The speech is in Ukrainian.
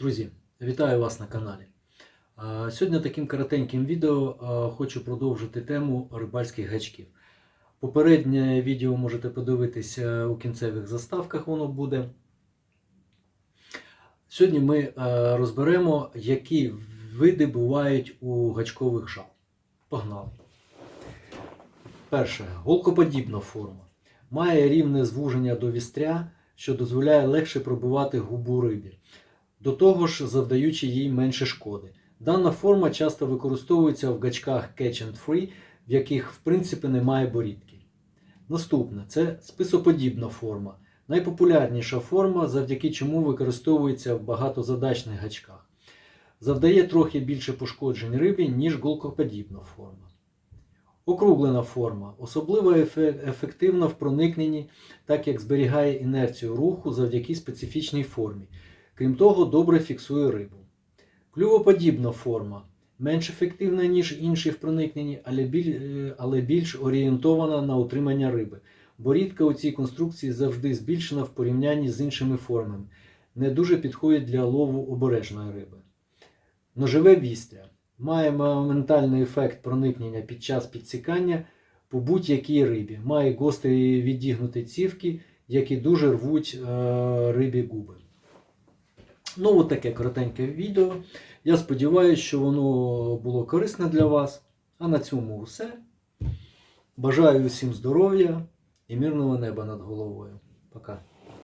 Друзі, вітаю вас на каналі. Сьогодні таким коротеньким відео хочу продовжити тему рибальських гачків. Попереднє відео можете подивитися у кінцевих заставках, воно буде. Сьогодні ми розберемо, які види бувають у гачкових жал. Погнали. Перше, голкоподібна форма. Має рівне звуження до вістря, що дозволяє легше пробивати губу рибі до того ж завдаючи їй менше шкоди. Дана форма часто використовується в гачках Catch and Free, в яких в принципі немає борідки. Наступне це списоподібна форма. Найпопулярніша форма, завдяки чому використовується в багатозадачних гачках. Завдає трохи більше пошкоджень рибі, ніж голкоподібна форма. Округлена форма особливо ефективна в проникненні, так як зберігає інерцію руху завдяки специфічній формі. Крім того, добре фіксує рибу. Клювоподібна форма менш ефективна, ніж інші в проникненні, але, е, більш орієнтована на утримання риби. Борідка у цій конструкції завжди збільшена в порівнянні з іншими формами, не дуже підходить для лову обережної риби. Ножове вістря має моментальний ефект проникнення під час підсікання по будь-якій рибі. Має гострі відігнуті цівки, які дуже рвуть е, рибі губи. Ну, таке коротеньке відео. Я сподіваюся, що воно було корисне для вас. А на цьому все. Бажаю усім здоров'я і мирного неба над головою. Пока.